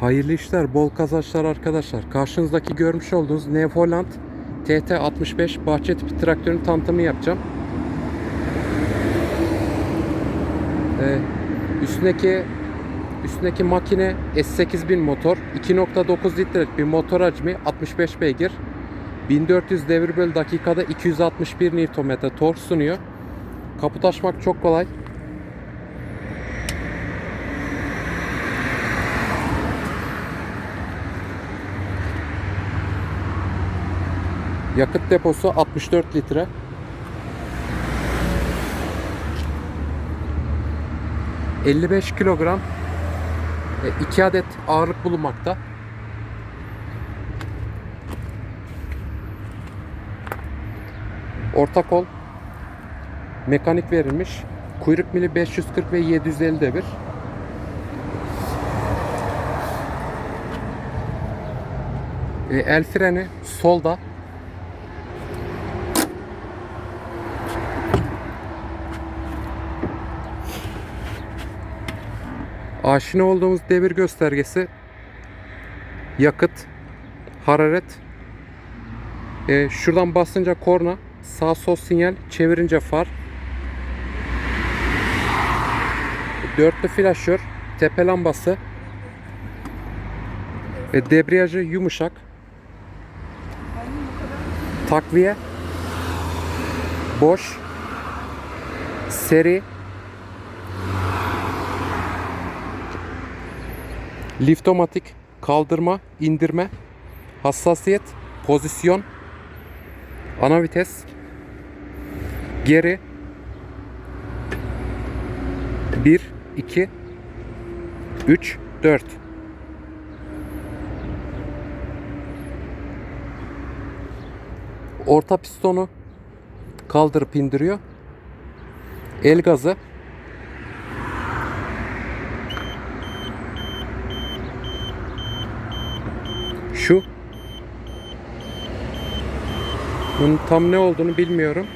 Hayırlı işler, bol kazançlar arkadaşlar. Karşınızdaki görmüş olduğunuz Nevoland TT65 bahçe tipi traktörün tanıtımı yapacağım. Ee, üstündeki üstündeki makine S8000 motor, 2.9 litrelik bir motor hacmi, 65 beygir. 1400 devir bölü dakikada 261 Nm tork sunuyor. Kaput açmak çok kolay. Yakıt deposu 64 litre. ...55 kilogram... ...2 adet ağırlık bulunmakta. Orta kol... ...mekanik verilmiş... ...kuyruk mili 540 ve 750 devir... E, El freni solda. Aşina olduğumuz devir göstergesi yakıt, hararet. E, şuradan basınca korna, sağ sol sinyal, çevirince far. Dörtlü flaşör, tepe lambası. E, debriyajı yumuşak. Takviye. Boş. Seri. Liftomatik. Kaldırma, indirme. Hassasiyet. Pozisyon. Ana vites. Geri. 1, 2, 3, 4. Orta pistonu kaldırıp indiriyor. El gazı. şu. Bunun tam ne olduğunu bilmiyorum.